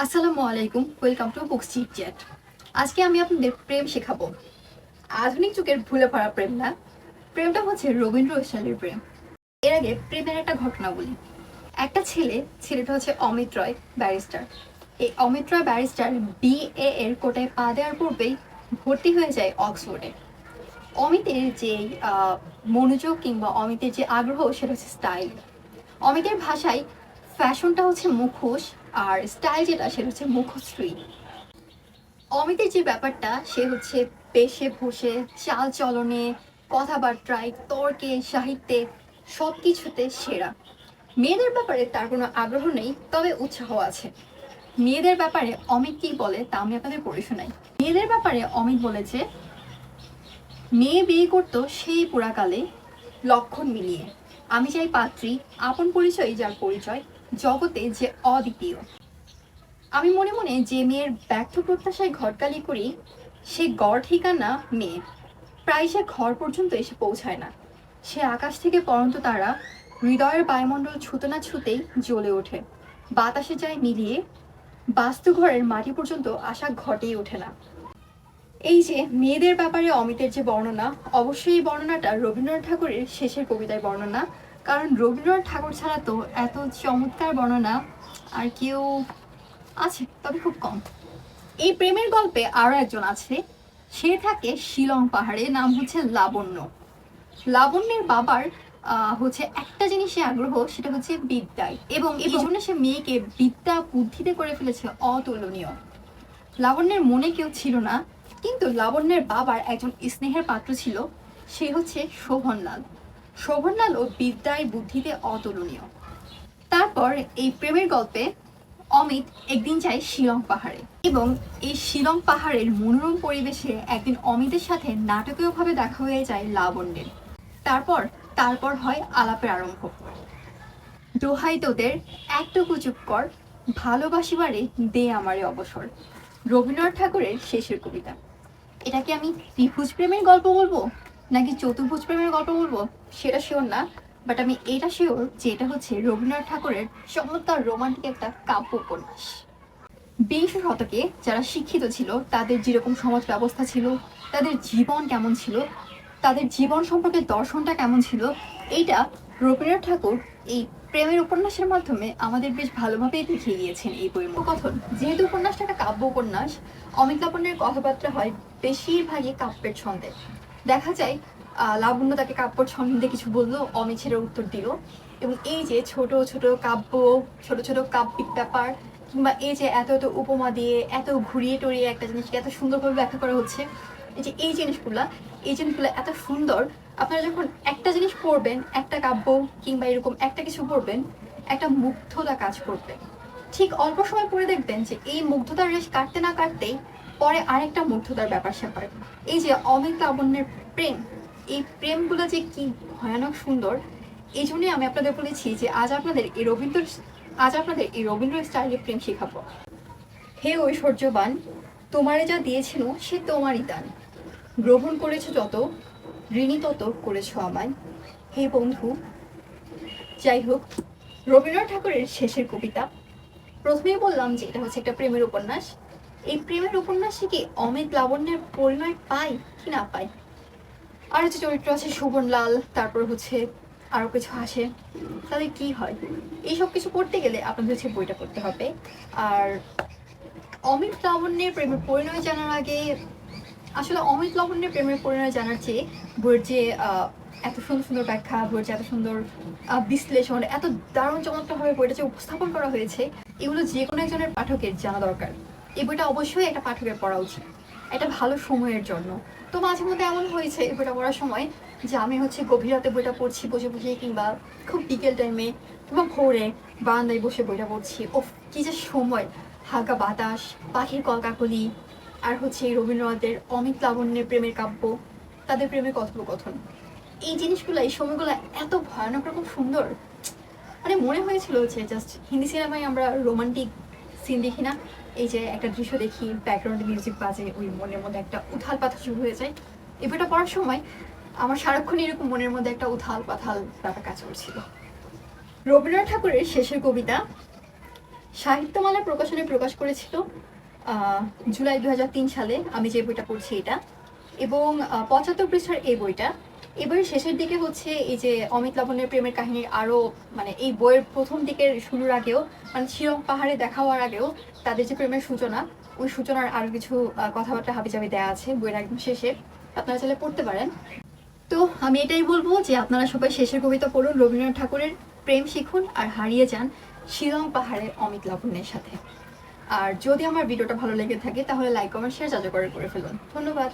আসসালামু আলাইকুম welcome to books chit chat আজকে আমি আপনাদের প্রেম শেখাবো। আধুনিক যুগের ভুলে ভরা প্রেম না, প্রেমটা হচ্ছে রবীন্দ্র স্টাইলের প্রেম। এর আগে প্রেমের একটা ঘটনা বলি। একটা ছেলে, ছেলেটা হচ্ছে অমিত রয়, ব্যারিস্টার। এই অমিত রয় ব্যারিস্টার বিএ এর কোটায় পা দেওয়ার পূর্বেই ভর্তি হয়ে যায় অক্সফোর্ডে। অমিতের যে মনোযোগ কিংবা অমিতের যে আগ্রহ, সেটা হচ্ছে স্টাইল। অমিতের ভাষায় ফ্যাশনটা হচ্ছে মুখোশ আর স্টাইল যেটা সেটা হচ্ছে মুখশ্রী অমিতের যে ব্যাপারটা, সে হচ্ছে পেশে ভসে চাল চলনে, কথাবার্তায়, তর্কে, সাহিত্যে সব কিছুতে সেরা। মেয়েদের ব্যাপারে তার কোনো আগ্রহ নেই, তবে উৎসাহ আছে। মেয়েদের ব্যাপারে অমিত কি বলে, তা আমি আপনাদের পড়ে শোনাই। মেয়েদের ব্যাপারে অমিত বলেছে, মেয়ে বিয়ে করতো সেই পুরাকালে লক্ষণ মিলিয়ে। আমি চাই পাত্রী, আপন পরিচয়, যার পরিচয় জগতে যে অদ্বিতীয়। আমি মনে মনে যে মেয়ের ব্যর্থ প্রত্যাশায় ঘটকালি করি, সে গড় ঠিকানা মেয়ে। প্রায় সে ঘর পর্যন্ত এসে পৌঁছায় না। সে আকাশ থেকে পরন্ত তারা হৃদয়ের বায়ুমণ্ডল ছুতে না ছুতেই জ্বলে ওঠে। বাতাসে যায় মিলিয়ে বাস্তু ঘরের মাটি পর্যন্ত আশা ঘটেই ওঠে না। এই যে মেয়েদের ব্যাপারে অমিতের যে বর্ণনা, অবশ্যই এই বর্ণনাটা রবীন্দ্রনাথ ঠাকুরের শেষের কবিতায় বর্ণনা। কারণ রবীন্দ্রনাথ ঠাকুর ছাড়া তো এত চমৎকার বর্ণনা আর কেউ আছে তবে খুব কম। এই প্রেমের গল্পে আরও একজন আছে সে থাকে শিলং পাহাড়ে নাম হচ্ছে লাবণ্য। লাবণ্যের বাবার হচ্ছে একটা জিনিসে আগ্রহ সেটা হচ্ছে বিদ্যায় এবং এই জন্য সে মেয়েকে বিদ্যা বুদ্ধিতে করে ফেলেছে অতুলনীয়। লাবণ্যের মনে কেউ ছিল না কিন্তু লাবণ্যের বাবার একজন স্নেহের পাত্র ছিল সে হচ্ছে শোভনলাল। শোভনলাল ও বিদ্যায় বুদ্ধিতে অতুলনীয়। তারপর এই প্রেমের গল্পে অমিত একদিন যায় শিলং পাহাড়ে এবং এই শিলং পাহাড়ের মনোরম পরিবেশে একদিন অমিতের সাথে নাটকীয়ভাবে দেখা হয়ে যায় লাবণ্যের। তারপর তারপর হয় আলাপের আরম্ভ। দোহাই তোদের একটুকু চুপ কর, ভালোবাসিবারে দে আমারে অবসর। রবীন্দ্রনাথ ঠাকুরের শেষের কবিতা। এটাকে আমি ত্রিভুজ প্রেমের গল্প বলব? নাকি চতুর্ভুজ প্রেমের গল্প বলব? সেটা শিওর না বাট আমি এটা শিওর যে এটা হচ্ছে রবীন্দ্রনাথ ঠাকুরের চমৎকার রোমান্টিক একটা কাব্য উপন্যাস। বিংশ শতকে যারা শিক্ষিত ছিল, তাদের যেরকম সমাজ ব্যবস্থা ছিল, তাদের জীবন কেমন ছিল, তাদের জীবন সম্পর্কে দর্শনটা কেমন ছিল, এইটা রবীন্দ্রনাথ ঠাকুর এই প্রেমের উপন্যাসের মাধ্যমে আমাদের বেশ ভালোভাবেই দেখিয়ে গিয়েছেন এই বইয়ের কথন, যেহেতু উপন্যাসটা একটা কাব্য উপন্যাস অমিত লাবণ্যের কথাবার্তা হয় বেশিরভাগই কাব্যের ছন্দে। দেখা যায় লাবণ্য তাকে কাব্য সম্বন্ধে কিছু বলল অমিত সেটার উত্তর দিল। এবং এই যে ছোট ছোট কাব্য, ছোট ছোট কাব্যিক ব্যাপার, কিংবা এই যে এত এত উপমা দিয়ে, এত ঘুরিয়ে টরিয়ে একটা জিনিসকে এত সুন্দরভাবে ব্যাখ্যা করা হচ্ছে, এই যে এই জিনিসগুলা, এই জিনিসগুলো এত সুন্দর, আপনারা যখন একটা জিনিস পড়বেন, একটা কাব্য কিংবা এরকম একটা কিছু পড়বেন, একটা মুগ্ধতা কাজ করবে। ঠিক অল্প সময় পরে দেখবেন যে এই মুগ্ধতার রেশ কাটতে না কাটতেই পরে আরেকটা মুগ্ধতার ব্যাপার স্যাপার। এই যে অমিত লাবণ্যের প্রেম, এই প্রেমগুলো যে কি ভয়ানক সুন্দর এই জন্যই আমি আপনাদের বলেছি যে আজ আপনাদের এই রবীন্দ্র, আজ আপনাদের এই রবীন্দ্র স্টাইলের প্রেম শেখাবো। হে ঐশ্বর্যবান, তোমারে যা দিয়েছিল সে তোমারই দান। গ্রহণ করেছ যত, ঋণী তত করেছ আমায়। হে বন্ধু, যাই হোক, রবীন্দ্রনাথ ঠাকুরের শেষের কবিতা। প্রথমেই বললাম যে এটা হচ্ছে একটা প্রেমের উপন্যাস। এই প্রেমের উপন্যাসে কি অমিত লাবণ্যের পরিণয় পাই কি না পাই? আর হচ্ছে চরিত্র আছে শোভনলাল তারপর হচ্ছে আরও কিছু আসে তাহলে কি হয়? এই সব কিছু পড়তে গেলে আপনাদের হচ্ছে বইটা পড়তে হবে। আর অমিত লাবণ্যের প্রেমের পরিণয় জানার আগে, আসলে অমিত লাবণ্যের প্রেমের পরিণয় জানার চেয়ে বইয়ের যে এত সুন্দর সুন্দর ব্যাখ্যা, বইয়ের যে এত সুন্দর বিশ্লেষণ, এত দারুণ চমৎকারভাবে বইটা যে উপস্থাপন করা হয়েছে, এগুলো যে কোনো একজনের পাঠকের জানা দরকার। এই বইটা অবশ্যই একটা পাঠকের পড়া উচিত। এটা ভালো সময়ের জন্য। তো মাঝে মধ্যে এমন হয়েছে এই বইটা পড়ার সময় যে আমি হচ্ছে গভীর বইটা পড়ছি, বসে বসে কিংবা খুব বিকেল টাইমে কিংবা ভোরে বারান্দায় বসে বইটা পড়ছি। ও কি যে সময়! হালকা বাতাস, পাখির কলকাকলি, আর হচ্ছে রবীন্দ্রনাথের অমিত লাবণ্যের প্রেমের কাব্য, তাদের প্রেমের কথোপকথন। এই জিনিসগুলো, এই সময়গুলো এত ভয়ানক রকম সুন্দর। মানে মনে হয়েছিল যে জাস্ট হিন্দি সিনেমায় আমরা রোমান্টিক সিন দেখি না। এই যে একটা দৃশ্য দেখি ব্যাকগ্রাউন্ড মিউজিক বাজে, ওই মনের মধ্যে একটা উথাল পাথাল শুরু হয়ে যায়। এই বইটা পড়ার সময় আমার সারাক্ষণ এরকম মনের মধ্যে একটা উথাল পাথাল ব্যাপার কাজ করছিল। রবীন্দ্রনাথ ঠাকুরের শেষের কবিতা সাহিত্যমালা প্রকাশনে প্রকাশ করেছিল জুলাই দু হাজার তিন সালে। আমি যে বইটা পড়ছি এটা। এবং পঁচাত্তর পৃষ্ঠার এই বইটা এই বইয়ের শেষের দিকে হচ্ছে এই যে অমিত লাবণের প্রেমের কাহিনীর আরও মানে এই বইয়ের প্রথম দিকের শুরুর আগেও মানে শিরং পাহাড়ে দেখা হওয়ার আগেও তাদের যে প্রেমের সূচনা, ওই সূচনার আরও কিছু কথাবার্তা হাবিজাবি দেওয়া আছে বইয়ের একদম শেষে। আপনারা চাইলে পড়তে পারেন। তো আমি এটাই বলব যে আপনারা সবাই শেষের কবিতা পড়ুন, রবীন্দ্রনাথ ঠাকুরের প্রেম শিখুন আর হারিয়ে যান শিলং পাহাড়ে অমিত লাবণ্যের সাথে। আর যদি আমার ভিডিওটা ভালো লেগে থাকে তাহলে লাইক কমেন্ট শেয়ার করে করে ফেলুন। ধন্যবাদ।